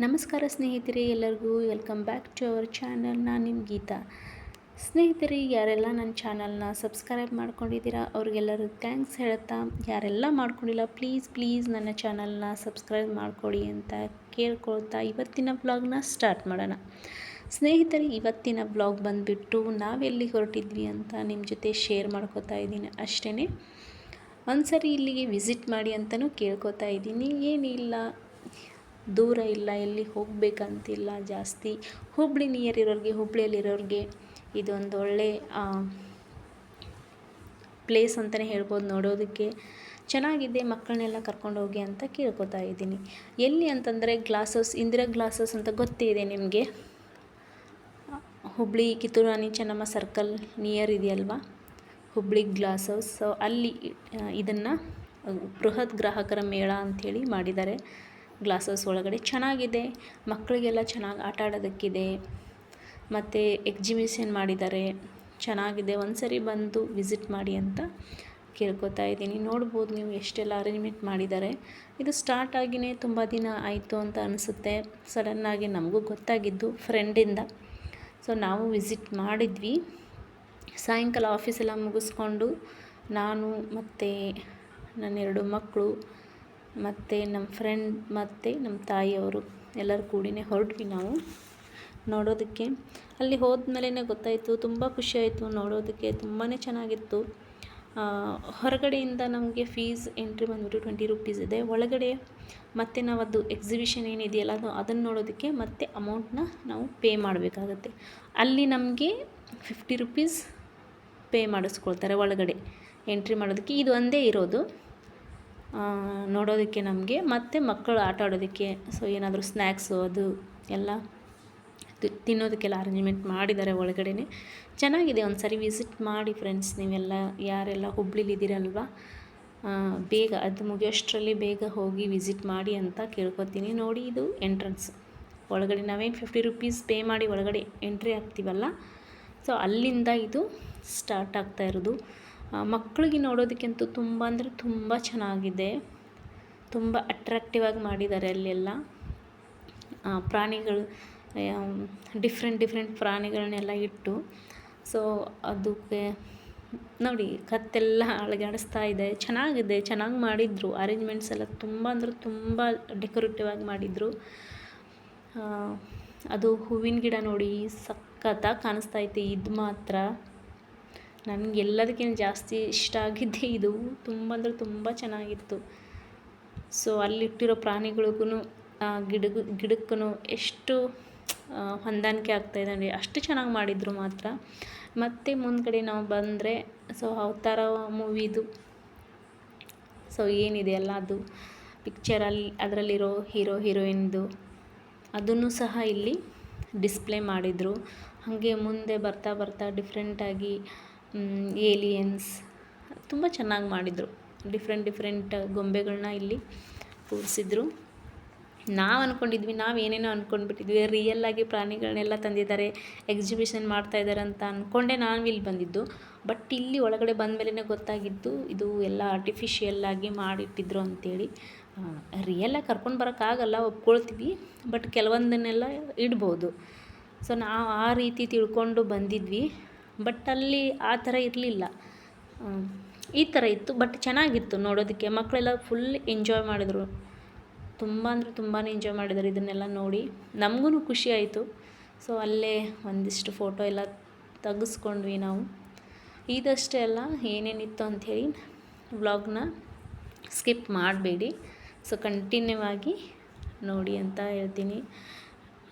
ನಮಸ್ಕಾರ ಸ್ನೇಹಿತರೆ, ಎಲ್ಲರಿಗೂ welcome back to our channel. ನಾನು ನಿಮ್ಮ ಗೀತಾ. ಸ್ನೇಹಿತರೆ, ಯಾರೆಲ್ಲ ನನ್ನ ಚಾನಲ್ನ ಸಬ್ಸ್ಕ್ರೈಬ್ ಮಾಡ್ಕೊಂಡಿದ್ದೀರಾ, ಅವ್ರಿಗೆಲ್ಲರೂ ಥ್ಯಾಂಕ್ಸ್ ಹೇಳ್ತಾ ಯಾರೆಲ್ಲ ಮಾಡ್ಕೊಂಡಿಲ್ಲ, ಪ್ಲೀಸ್ ಪ್ಲೀಸ್ ನನ್ನ ಚಾನಲ್ನ ಸಬ್ಸ್ಕ್ರೈಬ್ ಮಾಡಿಕೊಡಿ ಅಂತ ಕೇಳ್ಕೊಳ್ತಾ ಇವತ್ತಿನ ಬ್ಲಾಗ್ನ ಸ್ಟಾರ್ಟ್ ಮಾಡೋಣ. ಸ್ನೇಹಿತರೆ, ಇವತ್ತಿನ ಬ್ಲಾಗ್ ಬಂದುಬಿಟ್ಟು ನಾವೆಲ್ಲಿ ಹೊರಟಿದ್ವಿ ಅಂತ ನಿಮ್ಮ ಜೊತೆ ಶೇರ್ ಮಾಡ್ಕೋತಾ ಇದ್ದೀನಿ ಅಷ್ಟೇ ಒಂದ್ಸರಿ ಇಲ್ಲಿಗೆ ವಿಸಿಟ್ ಮಾಡಿ ಅಂತಲೂ ಕೇಳ್ಕೊತಾ ಇದ್ದೀನಿ. ಏನಿಲ್ಲ ದೂರ ಇಲ್ಲ, ಎಲ್ಲಿ ಹೋಗಬೇಕಂತಿಲ್ಲ ಜಾಸ್ತಿ. ಹುಬ್ಬಳ್ಳಿ ನಿಯರ್ ಇರೋರಿಗೆ, ಹುಬ್ಳಿಯಲ್ಲಿರೋರಿಗೆ ಇದೊಂದು ಒಳ್ಳೆ ಪ್ಲೇಸ್ ಅಂತಲೇ ಹೇಳ್ಬೋದು ನೋಡೋದಕ್ಕೆ. ಚೆನ್ನಾಗಿದೆ, ಮಕ್ಕಳನ್ನೆಲ್ಲ ಕರ್ಕೊಂಡು ಹೋಗಿ ಅಂತ ಕೇಳ್ಕೊತಾ ಇದ್ದೀನಿ. ಎಲ್ಲಿ ಅಂತಂದರೆ ಗ್ಲಾಸಸ್ ಇಂದಿರಾ ಗ್ಲಾಸಸ್ ಅಂತ ಗೊತ್ತೇ ಇದೆ ನಿಮಗೆ? ಹುಬ್ಳಿ ಕಿತ್ತೂರು ರಾಣಿ ಚೆನ್ನಮ್ಮ ಸರ್ಕಲ್ ನಿಯರ್ ಇದೆಯಲ್ವಾ? ಹುಬ್ಳಿ ಗ್ಲಾಸ್ ಹೌಸ್ ಸೊ ಅಲ್ಲಿ ಇದನ್ನು ಬೃಹತ್ ಗ್ರಾಹಕರ ಮೇಳ ಅಂಥೇಳಿ ಮಾಡಿದ್ದಾರೆ. ಗ್ಲಾಸ್ ಹೌಸ್ ಒಳಗಡೆ ಚೆನ್ನಾಗಿದೆ. ಮಕ್ಕಳಿಗೆಲ್ಲ ಚೆನ್ನಾಗಿ ಆಟ ಆಡೋದಕ್ಕಿದೆ. ಮತ್ತು ಎಕ್ಸಿಬಿಷನ್ ಮಾಡಿದ್ದಾರೆ. ಚೆನ್ನಾಗಿದೆ. ಒಂದು ಸರಿ ಬಂದು ವಿಸಿಟ್ ಮಾಡಿ ಅಂತ ಕೇಳ್ಕೊತಾ ಇದ್ದೀನಿ. ನೋಡ್ಬೋದು ನೀವು ಎಷ್ಟೆಲ್ಲ ಅರೇಂಜ್ಮೆಂಟ್ ಮಾಡಿದ್ದಾರೆ. ಇದು ಸ್ಟಾರ್ಟ್ ಆಗಿಯೇ ತುಂಬ ದಿನ ಆಯಿತು ಅಂತ ಅನಿಸುತ್ತೆ. ಸಡನ್ನಾಗಿ ನಮಗೂ ಗೊತ್ತಾಗಿದ್ದು ಫ್ರೆಂಡಿಂದ ಸೊ ನಾವು ವಿಸಿಟ್ ಮಾಡಿದ್ವಿ. ಸಾಯಂಕಾಲ ಆಫೀಸೆಲ್ಲ ಮುಗಿಸ್ಕೊಂಡು ನಾನು ಮತ್ತು ನನ್ನೆರಡು ಮಕ್ಕಳು ಮತ್ತು ನಮ್ಮ ಫ್ರೆಂಡ್ ಮತ್ತು ನಮ್ಮ ತಾಯಿಯವರು ಎಲ್ಲರೂ ಕೂಡಿನೇ ಹೊರಟ್ವಿ ನಾವು ನೋಡೋದಕ್ಕೆ. ಅಲ್ಲಿ ಹೋದ್ಮೇಲೆ ಗೊತ್ತಾಯಿತು, ತುಂಬ ಖುಷಿಯಾಯಿತು ನೋಡೋದಕ್ಕೆ ತುಂಬಾ ಚೆನ್ನಾಗಿತ್ತು. ಹೊರಗಡೆಯಿಂದ ನಮಗೆ ಫೀಸ್ ಎಂಟ್ರಿ ಬಂದುಬಿಟ್ಟು ಟ್ವೆಂಟಿ ರುಪೀಸ್ ಇದೆ. ಒಳಗಡೆ ಮತ್ತು ನಾವು ಅದು ಎಕ್ಸಿಬಿಷನ್ ಏನಿದೆಯಲ್ಲ ಅದು, ಅದನ್ನು ನೋಡೋದಕ್ಕೆ ಮತ್ತೆ ಅಮೌಂಟನ್ನ ನಾವು ಪೇ ಮಾಡಬೇಕಾಗತ್ತೆ. ಅಲ್ಲಿ ನಮಗೆ ಫಿಫ್ಟಿ ರುಪೀಸ್ ಪೇ ಮಾಡಿಸ್ಕೊಳ್ತಾರೆ ಒಳಗಡೆ ಎಂಟ್ರಿ ಮಾಡೋದಕ್ಕೆ. ಇದು ಒಂದೇ ಇರೋದು. ನೋಡೋದಕ್ಕೆ ನಮಗೆ, ಮತ್ತು ಮಕ್ಕಳು ಆಟ ಆಡೋದಕ್ಕೆ ಸೊ ಏನಾದರೂ ಸ್ನ್ಯಾಕ್ಸು ಅದು ಎಲ್ಲ ತಿನ್ನೋದಕ್ಕೆಲ್ಲ ಅರೇಂಜ್ಮೆಂಟ್ ಮಾಡಿದ್ದಾರೆ ಒಳಗಡೆ ಚೆನ್ನಾಗಿದೆ ಒಂದು ಸರಿ ವಿಸಿಟ್ ಮಾಡಿ ಫ್ರೆಂಡ್ಸ್ ನೀವೆಲ್ಲ, ಯಾರೆಲ್ಲ ಹುಬ್ಳಿಲಿದ್ದೀರಲ್ವ ಬೇಗ ಅದು ಮುಗಿಯೋಷ್ಟರಲ್ಲಿ ಬೇಗ ಹೋಗಿ ವಿಸಿಟ್ ಮಾಡಿ ಅಂತ ಕೇಳ್ಕೊತೀನಿ. ನೋಡಿ ಇದು ಎಂಟ್ರೆನ್ಸ್ ಒಳಗಡೆ ನಾವೇನು ಫಿಫ್ಟಿ ರುಪೀಸ್ ಪೇ ಮಾಡಿ ಒಳಗಡೆ ಎಂಟ್ರಿ ಆಗ್ತೀವಲ್ಲ ಸೊ ಅಲ್ಲಿಂದ ಇದು ಸ್ಟಾರ್ಟ್ ಆಗ್ತಾ ಇರೋದು. ಮಕ್ಕಳಿಗೆ ನೋಡೋದಕ್ಕಂತೂ ತುಂಬ ಅಂದರೆ ತುಂಬ ಚೆನ್ನಾಗಿದೆ. ತುಂಬ ಅಟ್ರಾಕ್ಟಿವ್ ಆಗಿ ಮಾಡಿದ್ದಾರೆ ಅಲ್ಲೆಲ್ಲ. ಪ್ರಾಣಿಗಳು ಡಿಫ್ರೆಂಟ್ ಡಿಫ್ರೆಂಟ್ ಪ್ರಾಣಿಗಳನ್ನೆಲ್ಲ ಇಟ್ಟು. ಸೊ ಅದಕ್ಕೆ ನೋಡಿ, ಕತ್ತೆಲ್ಲ ಅಳಗಾಡಿಸ್ತಾ ಇದೆ. ಚೆನ್ನಾಗಿದೆ, ಚೆನ್ನಾಗಿ ಮಾಡಿದರು. ಅರೇಂಜ್ಮೆಂಟ್ಸ್ ಎಲ್ಲ ತುಂಬ ಅಂದರೆ ತುಂಬ ಡೆಕೋರೇಟಿವ್ ಆಗಿ ಮಾಡಿದರು. ಅದು ಹೂವಿನ ಗಿಡ ನೋಡಿ ಸಖತ್ತಾಗಿ ಕಾಣಿಸ್ತಾ ಐತೆ. ಇದು ಮಾತ್ರ. ನನಗೆ ಎಲ್ಲದಕ್ಕಿಂತ ಜಾಸ್ತಿ ಇಷ್ಟ ಆಗಿದ್ದೆ ಇದು. ತುಂಬ ಅಂದರೆ ತುಂಬ ಚೆನ್ನಾಗಿತ್ತು. ಸೊ ಅಲ್ಲಿಟ್ಟಿರೋ ಪ್ರಾಣಿಗಳಿಗೂ ಗಿಡಗು ಗಿಡಕ್ಕೂ ಎಷ್ಟು ಹೊಂದಾಣಿಕೆ ಆಗ್ತಾಯಿದೆ ಅಂದರೆ ಅಷ್ಟು ಚೆನ್ನಾಗಿ ಮಾಡಿದರು ಮಾತ್ರ. ಮತ್ತು ಮುಂದ್ಗಡೆ ನಾವು ಬಂದರೆ ಸೊ ಅವತಾರ ಮೂವಿದು ಸೊ ಏನಿದೆಯಲ್ಲ ಅದು? ಪಿಕ್ಚರಲ್ಲಿ ಅದರಲ್ಲಿರೋ ಹೀರೋ ಹೀರೋಯಿನ್ದು ಅದನ್ನು ಸಹ ಇಲ್ಲಿ ಡಿಸ್ಪ್ಲೇ ಮಾಡಿದರು. ಹಾಗೆ ಮುಂದೆ ಬರ್ತಾ ಬರ್ತಾ ಡಿಫ್ರೆಂಟಾಗಿ ಏಲಿಯನ್ಸ್ ತುಂಬ ಚೆನ್ನಾಗಿ ಮಾಡಿದರು. ಡಿಫ್ರೆಂಟ್ ಡಿಫ್ರೆಂಟ್ ಗೊಂಬೆಗಳನ್ನ ಇಲ್ಲಿ ಕೂರಿಸಿದ್ರು. ನಾವು ಅಂದ್ಕೊಂಡಿದ್ವಿ ನಾವು ಏನೇನೋ ಅಂದ್ಕೊಂಡ್ಬಿಟ್ಟಿದ್ವಿ ರಿಯಲ್ಲಾಗಿ ಪ್ರಾಣಿಗಳನ್ನೆಲ್ಲ ತಂದಿದ್ದಾರೆ ಎಕ್ಸಿಬಿಷನ್ ಮಾಡ್ತಾಯಿದ್ದಾರೆ ಅಂತ ಅಂದ್ಕೊಂಡೆ ನಾನು ಇಲ್ಲಿ ಬಂದಿದ್ದು. ಬಟ್ ಇಲ್ಲಿ ಒಳಗಡೆ ಬಂದ ಮೇಲೇ ಗೊತ್ತಾಗಿದ್ದು, ಇದು ಎಲ್ಲ ಆರ್ಟಿಫಿಷಿಯಲ್ಲಾಗಿ ಮಾಡಿಟ್ಟಿದ್ರು ಅಂಥೇಳಿ ರಿಯಲ್ಲಾಗಿ ಕರ್ಕೊಂಡು ಬರೋಕ್ಕಾಗಲ್ಲ, ಒಪ್ಕೊಳ್ತೀವಿ. ಬಟ್ ಕೆಲವೊಂದನ್ನೆಲ್ಲ ಇಡ್ಬೋದು. ಸೊ ನಾವು ಆ ರೀತಿ ತಿಳ್ಕೊಂಡು ಬಂದಿದ್ವಿ. ಬಟ್ ಅಲ್ಲಿ ಆ ಥರ ಇರಲಿಲ್ಲ. ಈ ಥರ ಇತ್ತು. ಬಟ್ ಚೆನ್ನಾಗಿತ್ತು ನೋಡೋದಕ್ಕೆ. ಮಕ್ಕಳೆಲ್ಲ ಫುಲ್ ಎಂಜಾಯ್ ಮಾಡಿದರು. ತುಂಬ ಅಂದರೆ ತುಂಬಾ ಎಂಜಾಯ್ ಮಾಡಿದ್ರು ಇದನ್ನೆಲ್ಲ ನೋಡಿ. ನಮಗೂ ಖುಷಿ ಆಯಿತು. ಸೊ ಅಲ್ಲೇ ಒಂದಿಷ್ಟು ಫೋಟೋ ಎಲ್ಲ ತೆಗೆಸ್ಕೊಂಡ್ವಿ ನಾವು. ಇದಷ್ಟೇ ಅಲ್ಲ, ಏನೇನಿತ್ತು ಅಂಥೇಳಿ ವ್ಲಾಗ್ನ ಸ್ಕಿಪ್ ಮಾಡಬೇಡಿ. ಸೊ ಕಂಟಿನ್ಯೂ ಆಗಿ ನೋಡಿ ಅಂತ ಹೇಳ್ತೀನಿ.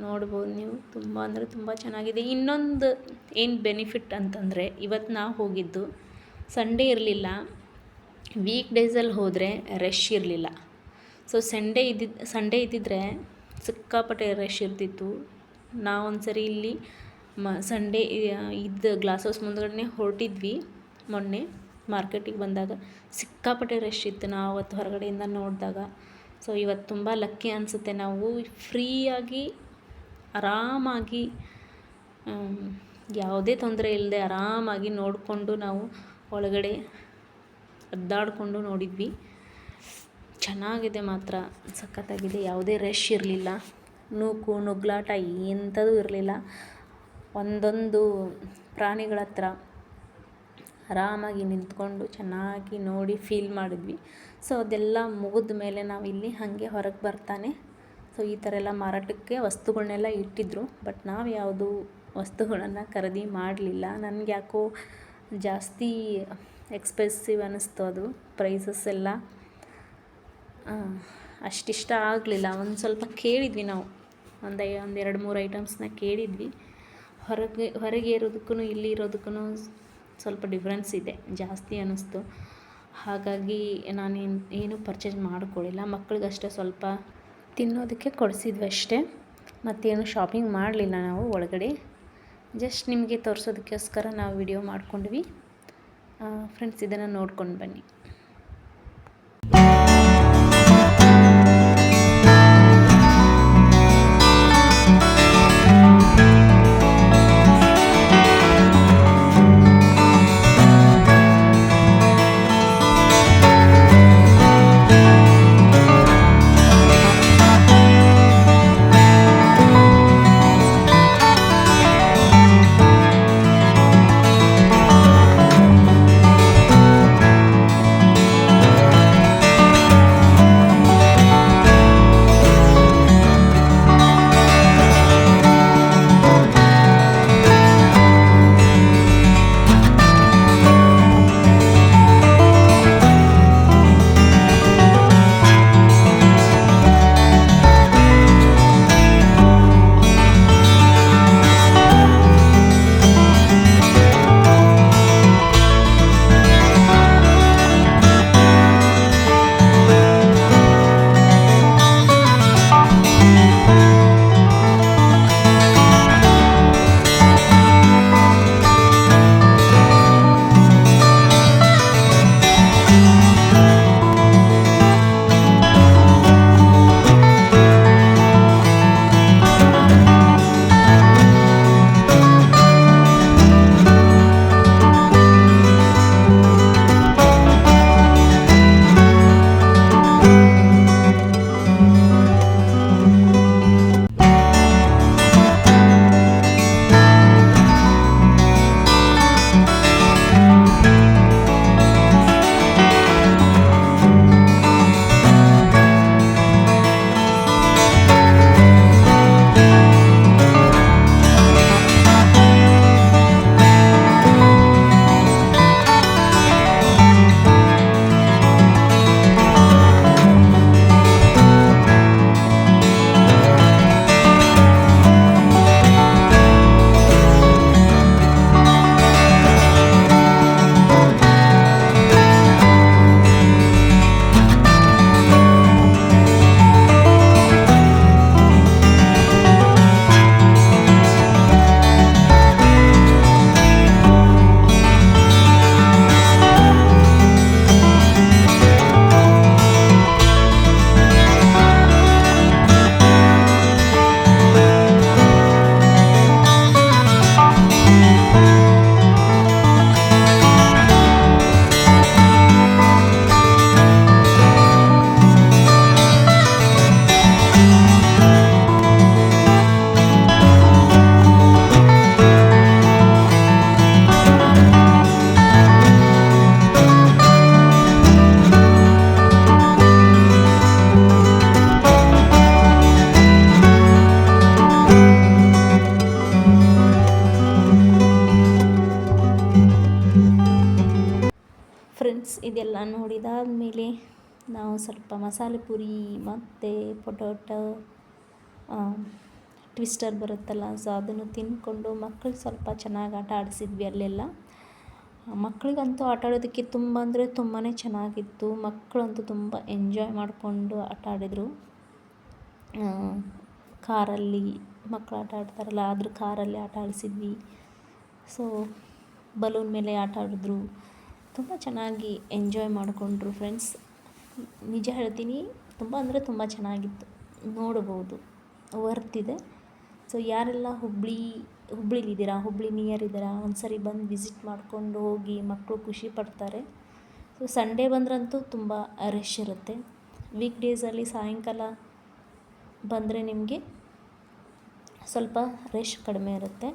ನೋಡ್ಬೋದು ನೀವು. ತುಂಬ ಅಂದರೆ ತುಂಬ ಚೆನ್ನಾಗಿದೆ. ಇನ್ನೊಂದು ಏನು ಬೆನಿಫಿಟ್ ಅಂತಂದರೆ ಇವತ್ತು ನಾವು ಹೋಗಿದ್ದು ಸಂಡೇ ಇರಲಿಲ್ಲ. ವೀಕ್ ಡೇಸಲ್ಲಿ ಹೋದರೆ ರಶ್ ಇರಲಿಲ್ಲ. ಸೊ ಸಂಡೇ ಇದ್ದಿದ್ದು ಸಂಡೇ ಇದ್ದಿದ್ದರೆ ಸಿಕ್ಕಾಪಟ್ಟೆ ರಶ್ ಇರ್ತಿತ್ತು. ನಾವೊಂದು ಸರಿ ಇಲ್ಲಿ ಮ ಸಂಡೇ ಇದ್ದ ಗ್ಲಾಸ್ ಹೌಸ್ ಮುಂದ್ಗಡೆ ಹೊರಟಿದ್ವಿ. ಮೊನ್ನೆ ಮಾರ್ಕೆಟಿಗೆ ಬಂದಾಗ ಸಿಕ್ಕಾಪಟ್ಟೆ ರಶ್ ಇತ್ತು ನಾವು ಅವತ್ತು ಹೊರಗಡೆಯಿಂದ ನೋಡಿದಾಗ. ಸೊ ಇವತ್ತು ತುಂಬ ಲಕ್ಕಿ ಅನಿಸುತ್ತೆ. ನಾವು ಫ್ರೀಯಾಗಿ ಆರಾಮಾಗಿ ಯಾವುದೇ ತೊಂದರೆ ಇಲ್ಲದೆ ಆರಾಮಾಗಿ ನೋಡಿಕೊಂಡು ನಾವು ಒಳಗಡೆ ಅದ್ದಾಡಿಕೊಂಡು ನೋಡಿದ್ವಿ. ಚೆನ್ನಾಗಿದೆ ಮಾತ್ರ, ಸಖತ್ತಾಗಿದೆ, ಯಾವುದೇ ರಶ್ ಇರಲಿಲ್ಲ. ನೂಕು, ನುಗ್ಲಾಟ ಎಂಥದೂ ಇರಲಿಲ್ಲ. ಒಂದೊಂದು ಪ್ರಾಣಿಗಳ ಹತ್ರ ಆರಾಮಾಗಿ ನಿಂತ್ಕೊಂಡು ಚೆನ್ನಾಗಿ ನೋಡಿ ಫೀಲ್ ಮಾಡಿದ್ವಿ. ಸೊ ಅದೆಲ್ಲ ಮುಗಿದ ಮೇಲೆ ನಾವು ಇಲ್ಲಿ ಹಾಗೆ ಹೊರಗೆ ಬರ್ತಾನೆ. ಸೊ ಈ ಥರ ಎಲ್ಲ ಮಾರಾಟಕ್ಕೆ ವಸ್ತುಗಳನ್ನೆಲ್ಲ ಇಟ್ಟಿದ್ದರು ಬಟ್ ನಾವು ಯಾವುದು ವಸ್ತುಗಳನ್ನು ಖರೀದಿ ಮಾಡಲಿಲ್ಲ. ನನಗೆ ಯಾಕೋ ಜಾಸ್ತಿ ಎಕ್ಸ್ಪೆನ್ಸಿವ್ ಅನ್ನಿಸ್ತು ಅದು. ಪ್ರೈಸಸ್ ಎಲ್ಲ ಅಷ್ಟಿಷ್ಟ ಆಗಲಿಲ್ಲ. ಒಂದು ಸ್ವಲ್ಪ ಕೇಳಿದ್ವಿ ನಾವು. ಒಂದು ಒಂದು ಎರಡು, ಮೂರು ಐಟಮ್ಸ್ನ ಕೇಳಿದ್ವಿ. ಹೊರಗೆ ಹೊರಗೆ ಇರೋದಕ್ಕೂ ಇಲ್ಲಿ ಇರೋದಕ್ಕೂ ಸ್ವಲ್ಪ ಡಿಫ್ರೆನ್ಸ್ ಇದೆ. ಜಾಸ್ತಿ ಅನ್ನಿಸ್ತು. ಹಾಗಾಗಿ ನಾನೇನು, ಏನೂ ಪರ್ಚೇಸ್ ಮಾಡಿಕೊಳ್ಳಿಲ್ಲ ಮಕ್ಕಳಿಗಷ್ಟೇ ಸ್ವಲ್ಪ ತಿನ್ನೋದಕ್ಕೆ ಕೊಡಿಸಿದ್ವಿ ಅಷ್ಟೇ. ಮತ್ತೇನು ಶಾಪಿಂಗ್ ಮಾಡಲಿಲ್ಲ ನಾವು ಒಳಗಡೆ. ಜಸ್ಟ್ ನಿಮಗೆ ತೋರಿಸೋದಕ್ಕೋಸ್ಕರ ನಾವು ವಿಡಿಯೋ ಮಾಡ್ಕೊಂಡ್ವಿ. ಫ್ರೆಂಡ್ಸ್ ಇದನ್ನು ನೋಡ್ಕೊಂಡು ಬನ್ನಿ. ಇದೆಲ್ಲ ನೋಡಿದಾದಮೇಲೆ ನಾವು ಸ್ವಲ್ಪ ಮಸಾಲೆ ಪುರಿ ಮತ್ತು ಪೊಟೊಟೊ ಟ್ವಿಸ್ಟರ್ ಬರುತ್ತಲ್ಲ, ಸೊ ಅದನ್ನು ತಿಂದ್ಕೊಂಡು ಮಕ್ಕಳು ಸ್ವಲ್ಪ ಚೆನ್ನಾಗಿ ಆಟ ಆಡಿಸಿದ್ವಿ ಅಲ್ಲೆಲ್ಲ. ಮಕ್ಕಳಿಗಂತೂ ಆಟ ಆಡೋದಕ್ಕೆ ತುಂಬ ಅಂದರೆ ತುಂಬಾ ಚೆನ್ನಾಗಿತ್ತು. ಮಕ್ಕಳಂತೂ ತುಂಬ ಎಂಜಾಯ್ ಮಾಡಿಕೊಂಡು ಆಟ ಆಡಿದರು. ಕಾರಲ್ಲಿ ಮಕ್ಕಳು ಆಟ ಆಡ್ತಾರಲ್ಲ ಅದ್ರ ಕಾರಲ್ಲಿ ಆಟ ಆಡಿಸಿದ್ವಿ. ಸೊ, ಬಲೂನ್ ಮೇಲೆ ಆಟ ಆಡಿದ್ರು. ತುಂಬ ಚೆನ್ನಾಗಿ ಎಂಜಾಯ್ ಮಾಡಿಕೊಂಡ್ರು ಫ್ರೆಂಡ್ಸ್ ನಿಜ ಹೇಳ್ತೀನಿ, ತುಂಬ ಅಂದರೆ ತುಂಬ ಚೆನ್ನಾಗಿತ್ತು. ನೋಡಬಹುದು ವರ್ತ್ ಇದೆ. ಸೊ ಯಾರೆಲ್ಲ ಹುಬ್ಬಳ್ಳಿ ಹುಬ್ಳಿಲಿದ್ದೀರಾ ಹುಬ್ಬಳ್ಳಿ ನಿಯರ್ ಇದ್ದೀರಾ ಒಂದು ಸರಿ ಬಂದು ವಿಸಿಟ್ ಮಾಡ್ಕೊಂಡು ಹೋಗಿ ಮಕ್ಕಳು ಖುಷಿ ಪಡ್ತಾರೆ. ಸೊ ಸಂಡೇ ಬಂದ್ರಂತೂ ತುಂಬ ರಶ್ ಇರುತ್ತೆ. ವೀಕ್ ಡೇಸಲ್ಲಿ ಸಾಯಂಕಾಲ ಬಂದರೆ ನಿಮಗೆ ಸ್ವಲ್ಪ ರಶ್ ಕಡಿಮೆ ಇರುತ್ತೆ.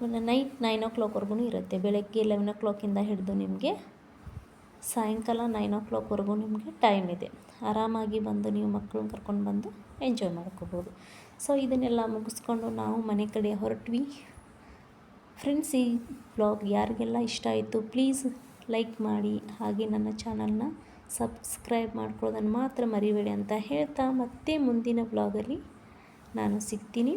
ಆಮೇಲೆ ನೈಟ್ ನೈನ್ ಓ ಕ್ಲಾಕ್ವರೆಗೂ ಇರುತ್ತೆ. ಬೆಳಗ್ಗೆ ಲೆವೆನ್ ಓ ಕ್ಲಾಕಿಂದ ಹಿಡಿದು ನಿಮಗೆ ಸಾಯಂಕಾಲ ನೈನ್ ಓ ಕ್ಲಾಕ್ವರೆಗೂ ನಿಮಗೆ ಟೈಮ್ ಇದೆ. ಆರಾಮಾಗಿ ಬಂದು ನೀವು ಮಕ್ಕಳನ್ನ ಕರ್ಕೊಂಡು ಬಂದು ಎಂಜಾಯ್ ಮಾಡ್ಕೋಬೋದು. ಸೊ ಇದನ್ನೆಲ್ಲ ಮುಗಿಸ್ಕೊಂಡು ನಾವು ಮನೆ ಕಡೆ ಹೊರಟ್ವಿ. ಫ್ರೆಂಡ್ಸ್ ಈ ಬ್ಲಾಗ್ ಯಾರಿಗೆಲ್ಲ ಇಷ್ಟ ಆಯಿತು ಪ್ಲೀಸ್ ಲೈಕ್ ಮಾಡಿ. ಹಾಗೆ ನನ್ನ ಚಾನಲ್ನ ಸಬ್ಸ್ಕ್ರೈಬ್ ಮಾಡ್ಕೊಳ್ಳೋದನ್ನು ಮಾತ್ರ ಮರಿಬೇಡಿ ಅಂತ ಹೇಳ್ತಾ ಮತ್ತೆ ಮುಂದಿನ ಬ್ಲಾಗಲ್ಲಿ ನಾನು ಸಿಗ್ತೀನಿ.